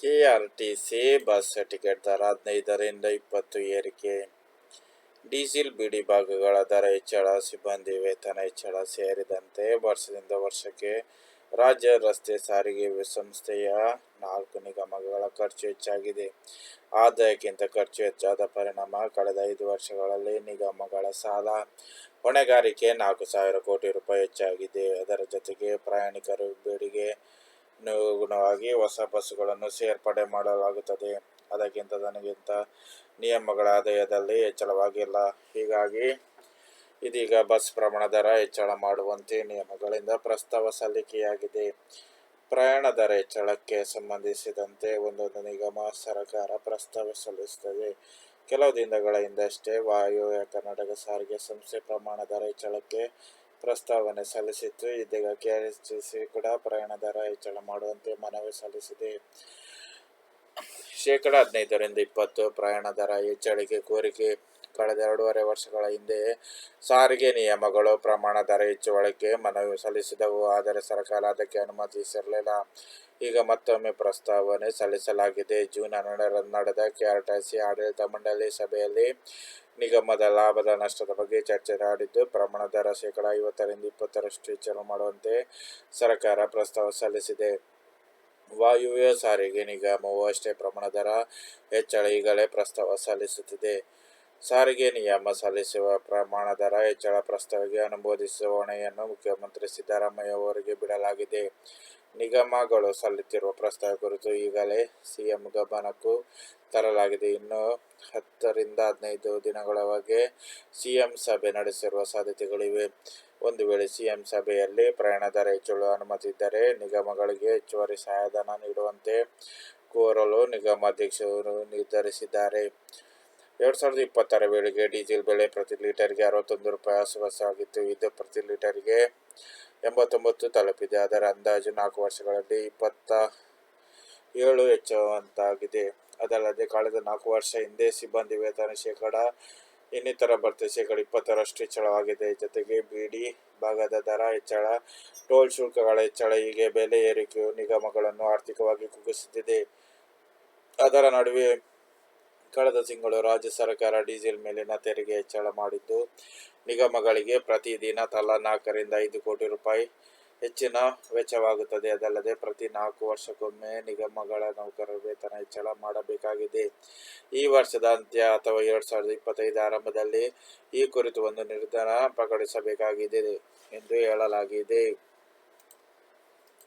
ಕೆಆರ್ಟಿಸಿ bus ticket ದರ ಹದಿನೈದರಿಂದ ಇಪ್ಪತ್ತು ಏರಿಕೆ. ಡೀಸೆಲ್, ಬಿಡಿ ಭಾಗಗಳ ದರ ಹೆಚ್ಚಳ, ಸಿಬ್ಬಂದಿ ವೇತನ ಹೆಚ್ಚಳ ಸೇರಿದಂತೆ ವರ್ಷದಿಂದ ವರ್ಷಕ್ಕೆ ರಾಜ್ಯ ರಸ್ತೆ ಸಾರಿಗೆ ಸಂಸ್ಥೆಯ ನಾಲ್ಕು ನಿಗಮಗಳ ಖರ್ಚು ಹೆಚ್ಚಾಗಿದೆ. ಆದಾಯಕ್ಕಿಂತ ಖರ್ಚು ಹೆಚ್ಚಾದ ಪರಿಣಾಮ ಕಳೆದ ಐದು ವರ್ಷಗಳಲ್ಲಿ ನಿಗಮಗಳ ಸಾಲ. ಹೊಣೆಗಾರಿಕೆ ನಾಲ್ಕು ಸಾವಿರ ಕೋಟಿ ರೂಪಾಯಿ ಹೆಚ್ಚಾಗಿದೆ. ಅದರ ಜೊತೆಗೆ ಪ್ರಯಾಣಿಕರು ಬೇಡಿಕೆ ಅನುಗುಣವಾಗಿ ಹೊಸ ಬಸ್ಸುಗಳನ್ನು ಸೇರ್ಪಡೆ ಮಾಡಲಾಗುತ್ತದೆ. ಅದಕ್ಕಿಂತ ನನಗಿಂತ ನಿಯಮಗಳ ಆದಾಯದಲ್ಲಿ ಹೆಚ್ಚಳವಾಗಿಲ್ಲ. ಹೀಗಾಗಿ ಇದೀಗ ಬಸ್ ಪ್ರಮಾಣ ದರ ಹೆಚ್ಚಳ ಮಾಡುವಂತೆ ನಿಯಮಗಳಿಂದ ಪ್ರಸ್ತಾವ ಸಲ್ಲಿಕೆಯಾಗಿದೆ. ಪ್ರಯಾಣ ದರ ಹೆಚ್ಚಳಕ್ಕೆ ಸಂಬಂಧಿಸಿದಂತೆ ಒಂದೊಂದು ನಿಗಮ ಸರ್ಕಾರ ಪ್ರಸ್ತಾವ ಸಲ್ಲಿಸುತ್ತದೆ. ಕೆಲವು ದಿನಗಳ ಹಿಂದಷ್ಟೇ ವಾಯುವ್ಯ ಕರ್ನಾಟಕ ಸಾರಿಗೆ ಸಂಸ್ಥೆ ಪ್ರಮಾಣ ದರ ಹೆಚ್ಚಳಕ್ಕೆ ಪ್ರಸ್ತಾವನೆ ಸಲ್ಲಿಸಿತ್ತು. ಇದೀಗ ಕೆಎಸ್ಟಿಸಿ ಕೂಡ ಪ್ರಯಾಣ ದರ ಹೆಚ್ಚಳ ಮಾಡುವಂತೆ ಮನವಿ ಸಲ್ಲಿಸಿದೆ. ಶೇಕಡ ಹದಿನೈದರಿಂದ ಇಪ್ಪತ್ತು ಪ್ರಯಾಣ ದರ ಹೆಚ್ಚಳಿಕೆ ಕೋರಿಕೆ ಕಳೆದ ಎರಡೂವರೆ ವರ್ಷಗಳ ಹಿಂದೆ ಸಾರಿಗೆ ನಿಯಮಗಳು ಪ್ರಮಾಣ ದರ ಹೆಚ್ಚುವಳಿಕೆ ಮನವಿ ಸಲ್ಲಿಸಿದವು, ಆದರೆ ಸರ್ಕಾರ ಅದಕ್ಕೆ ಅನುಮತಿಸಿರಲಿಲ್ಲ. ಈಗ ಮತ್ತೊಮ್ಮೆ ಪ್ರಸ್ತಾವನೆ ಸಲ್ಲಿಸಲಾಗಿದೆ. ಜೂನ್ ಹನ್ನೆರಡರಂದು ನಡೆದ ಕೆಆರ್ಟಿಸಿ ಆಡಳಿತ ಮಂಡಳಿ ಸಭೆಯಲ್ಲಿ ನಿಗಮದ ಲಾಭದ ನಷ್ಟದ ಬಗ್ಗೆ ಚರ್ಚೆ ಮಾಡಿದ್ದು ಪ್ರಮಾಣ ದರ ಶೇಕಡಾ ಐವತ್ತರಿಂದ ಇಪ್ಪತ್ತರಷ್ಟು ಹೆಚ್ಚಳ ಮಾಡುವಂತೆ ಸರ್ಕಾರ ಪ್ರಸ್ತಾವ ಸಲ್ಲಿಸಿದೆ. ವಾಯುವ್ಯ ಸಾರಿಗೆ ನಿಗಮವು ಅಷ್ಟೇ ಪ್ರಮಾಣ ದರ ಹೆಚ್ಚಳ ಈಗಲೇ ಪ್ರಸ್ತಾವ ಸಲ್ಲಿಸುತ್ತಿದೆ. ಸಾರಿಗೆ ನಿಯಮ ಸಲ್ಲಿಸುವ ಪ್ರಮಾಣ ದರ ಹೆಚ್ಚಳ ಪ್ರಸ್ತಾವಿಗೆ ಅನುಮೋದಿಸುವ ಹೊಣೆಯನ್ನು ಮುಖ್ಯಮಂತ್ರಿ ಸಿದ್ದರಾಮಯ್ಯ ಅವರಿಗೆ ಬಿಡಲಾಗಿದೆ. ನಿಗಮಗಳು ಸಲ್ಲಿಸಿರುವ ಪ್ರಸ್ತಾವ ಕುರಿತು ಈಗಲೇ ಸಿಎಂ ಗಮನಕ್ಕೂ ತರಲಾಗಿದೆ. ಇನ್ನು ಹತ್ತರಿಂದ ಹದಿನೈದು ದಿನಗಳವರೆಗೆ ಸಿಎಂ ಸಭೆ ನಡೆಸಿರುವ ಸಾಧ್ಯತೆಗಳಿವೆ ಒಂದು ವೇಳೆ ಸಿಎಂ ಸಭೆಯಲ್ಲಿ ಪ್ರಯಾಣ ದರ ಹೆಚ್ಚಳ ಅನುಮತಿ ಇದ್ದರೆ ನಿಗಮಗಳಿಗೆ ಹೆಚ್ಚುವರಿ ಸಹಾಯಧನ ನೀಡುವಂತೆ ಕೋರಲು ನಿಗಮಾಧ್ಯಕ್ಷರು ನಿರ್ಧರಿಸಿದ್ದಾರೆ. ಎರಡು ಸಾವಿರದ ಇಪ್ಪತ್ತರ ವೇಳೆಗೆ ಡೀಸೆಲ್ ಬೆಲೆ ಪ್ರತಿ ಲೀಟರ್ಗೆ ಅರವತ್ತೊಂದು ರೂಪಾಯಿ ಆಸುಪಾಸಾಗಿತ್ತು ಇದು ಪ್ರತಿ ಲೀಟರ್ಗೆ ಎಂಬತ್ತೊಂಬತ್ತು ತಲುಪಿದೆ. ಅದರ ಅಂದಾಜು ನಾಲ್ಕು ವರ್ಷಗಳಲ್ಲಿ ಇಪ್ಪತ್ತ ಏಳು ಹೆಚ್ಚುವಂತಾಗಿದೆ ಅದಲ್ಲದೆ ಕಳೆದ ನಾಲ್ಕು ವರ್ಷ ಹಿಂದೆ ಸಿಬ್ಬಂದಿ ವೇತನ ಶೇಕಡ ಇನ್ನಿತರ ಭರ್ತಿ ಶೇಕಡ ಇಪ್ಪತ್ತರಷ್ಟು ಹೆಚ್ಚಳವಾಗಿದೆ. ಜೊತೆಗೆ ಬಿಡಿ ಭಾಗದ ದರ ಹೆಚ್ಚಳ, ಟೋಲ್ ಶುಲ್ಕಗಳ ಹೆಚ್ಚಳ, ಹೀಗೆ ಬೆಲೆ ಏರಿಕೆಯು ನಿಗಮಗಳನ್ನು ಆರ್ಥಿಕವಾಗಿ ಕುಗ್ಗಿಸುತ್ತಿದೆ. ಅದರ ನಡುವೆ ಕಳೆದ ತಿಂಗಳು ರಾಜ್ಯ ಸರ್ಕಾರ ಡೀಸೆಲ್ ಮೇಲಿನ ತೆರಿಗೆ ಹೆಚ್ಚಳ ಮಾಡಿದ್ದು, ನಿಗಮಗಳಿಗೆ ಪ್ರತಿದಿನ ತಲಾ ನಾಲ್ಕರಿಂದ ಐದು ಕೋಟಿ ರೂಪಾಯಿ ಹೆಚ್ಚಿನ ವೆಚ್ಚವಾಗುತ್ತದೆ. ಅದಲ್ಲದೆ, ಪ್ರತಿ ನಾಲ್ಕು ವರ್ಷಕ್ಕೊಮ್ಮೆ ನಿಗಮಗಳ ನೌಕರರ ವೇತನ ಹೆಚ್ಚಳ ಮಾಡಬೇಕಾಗಿದೆ. ಈ ವರ್ಷದ ಅಂತ್ಯ ಅಥವಾ ಎರಡು ಸಾವಿರದ ಇಪ್ಪತ್ತೈದು ಆರಂಭದಲ್ಲಿ ಈ ಕುರಿತು ಒಂದು ನಿರ್ಧಾರ ಪ್ರಕಟಿಸಬೇಕಾಗಿದೆ ಎಂದು ಹೇಳಲಾಗಿದೆ.